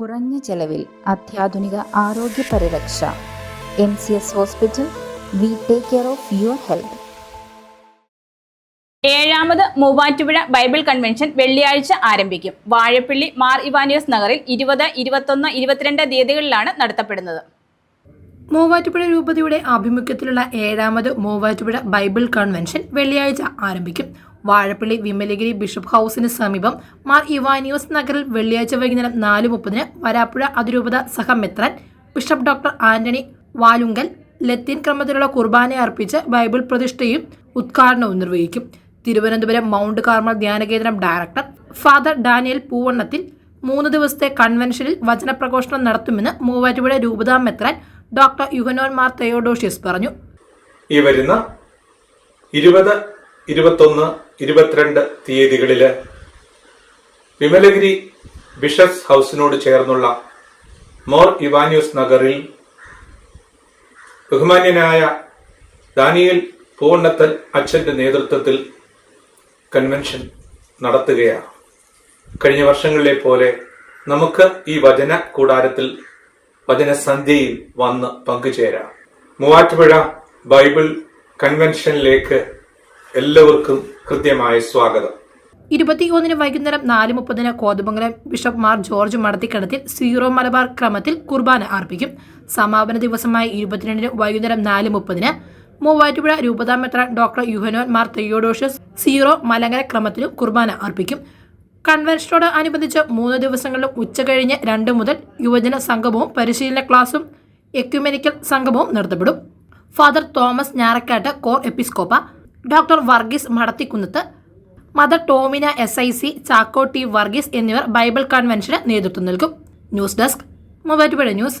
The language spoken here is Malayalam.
കുറഞ്ഞ ചെലവിൽ അത്യാധുനിക ആരോഗ്യ പരിരക്ഷ. M C S hospital we take care of your health. ഏഴാമത് മൂവാറ്റുപുഴ ബൈബിൾ കൺവെൻഷൻ വെള്ളിയാഴ്ച ആരംഭിക്കും. വാഴപ്പള്ളി മാർ ഇവാനിയസ് നഗറിൽ ഇരുപത് ഇരുപത്തൊന്ന് ഇരുപത്തിരണ്ട് തീയതികളിലാണ് നടത്തപ്പെടുന്നത്. മൂവാറ്റുപുഴ രൂപതയുടെ ആഭിമുഖ്യത്തിലുള്ള ഏഴാമത് മൂവാറ്റുപുഴ ബൈബിൾ കൺവെൻഷൻ വെള്ളിയാഴ്ച ആരംഭിക്കും. വാഴപ്പള്ളി വിമലഗിരി ബിഷപ്പ് ഹൗസിന് സമീപം മാർ ഇവാനിയോസ് നഗറിൽ വെള്ളിയാഴ്ച വൈകുന്നേരം നാല് മുപ്പതിന് വരാപ്പുഴ അതിരൂപത സഹമെത്രൻ ബിഷപ്പ് ഡോക്ടർ ആന്റണി വാലുങ്കൽ ലത്തീൻ ക്രമത്തിലുള്ള കുർബാന അർപ്പിച്ച് ബൈബിൾ പ്രതിഷ്ഠയും ഉദ്ഘാടനവും നിർവഹിക്കും. തിരുവനന്തപുരം മൗണ്ട് കാർമൽ ധ്യാനകേന്ദ്രം ഡയറക്ടർ ഫാദർ ഡാനിയൽ പൂവണ്ണത്തിൽ മൂന്ന് ദിവസത്തെ കൺവെൻഷനിൽ വചനപ്രഘോഷണം നടത്തുമെന്ന് മൂവാറ്റുപുഴ രൂപതാ മെത്രാൻ ഡോക്ടർ യുഹനോൻ മാർ തെയോഡോഷ്യസ് പറഞ്ഞു. ഈ വരുന്ന ഇരുപത് ഇരുപത്തൊന്ന് ഇരുപത്തിരണ്ട് തീയതികളിൽ വിമലഗിരി ബിഷപ്സ് ഹൗസിനോട് ചേർന്നുള്ള മോർ ഇവാന്യൂസ് നഗറിൽ ബഹുമാന്യനായ ദാനിയൽ പൂവണ്ണത്തൽ അച്ഛന്റെ നേതൃത്വത്തിൽ കൺവെൻഷൻ നടത്തുകയാണ്. കഴിഞ്ഞ വർഷങ്ങളിലെ പോലെ നമുക്ക് ഈ വചന കൂടാരത്തിൽ വചനസന്ധ്യയിൽ വന്ന് പങ്കുചേരാം. മൂവാറ്റുപുഴ ബൈബിൾ കൺവെൻഷനിലേക്ക് എല്ലാവർക്കും കൃത്യമായ സ്വാഗതം. ഇരുപത്തിയൊന്നിന് വൈകുന്നേരം നാല് മുപ്പതിന് Kothamangalam bishop Mar George Madathikandathil Syro Malabar ക്രമത്തിൽ കുർബാന അർപ്പിക്കും. സമാപന ദിവസമായ ഇരുപത്തിരണ്ടിന് വൈകുന്നേരം നാല് മുപ്പതിന് Muvattupuzha രൂപതാമെത്ര doctor Yuhanon Mar Theodosius Syro Malankara ക്രമത്തിലും കുർബാന അർപ്പിക്കും. കൺവെൻഷനോട് അനുബന്ധിച്ച് മൂന്ന് ദിവസങ്ങളിലും ഉച്ചകഴിഞ്ഞ് രണ്ട് മുതൽ യുവജന സംഗമവും പരിശീലന ക്ലാസും എക്യുമെനിക്കൽ സംഗമവും നടത്തപ്പെടും. Father Thomas Njarakkattu cor episcopa doctor Varghese Madathikunnath mother Tomina S I C Chacko T Varghese എന്നിവർ ബൈബിൾ കൺവെൻഷന് നേതൃത്വം നൽകും. News desk Muvattupuzha news.